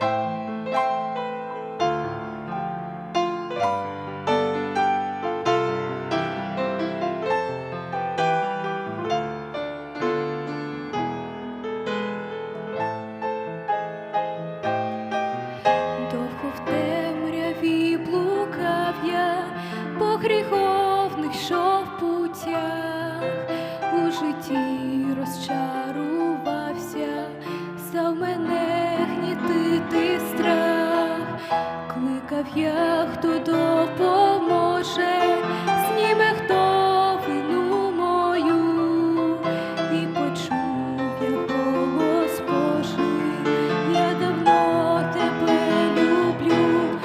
Довго в темряві блукав я, по гріховних кликав я, хто допоможе, зніме хто вину мою, і почув я я давно тебе люблю,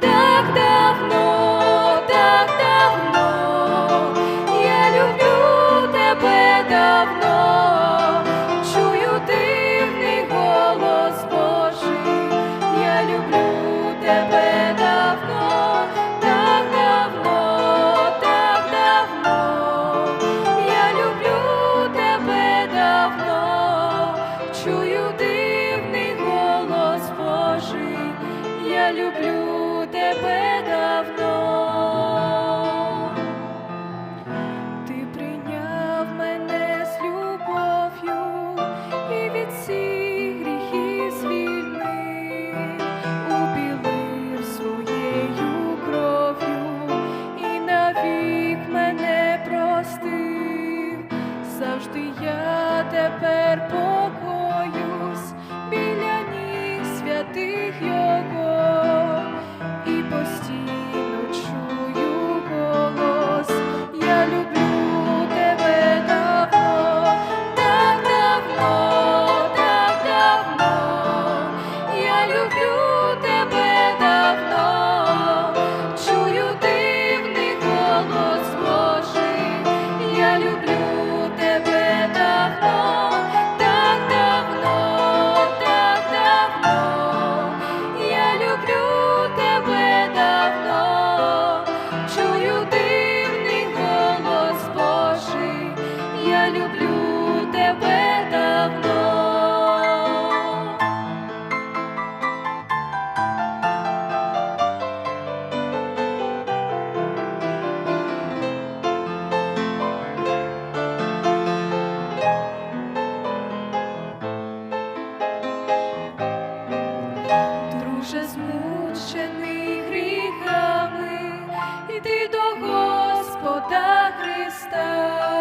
так давно, так давно, я люблю тебе давно, чую дивний голос Божий, я люблю тебе давно. Люблю тебе давно. Друже змучений гріхами, йди до Господа Христа,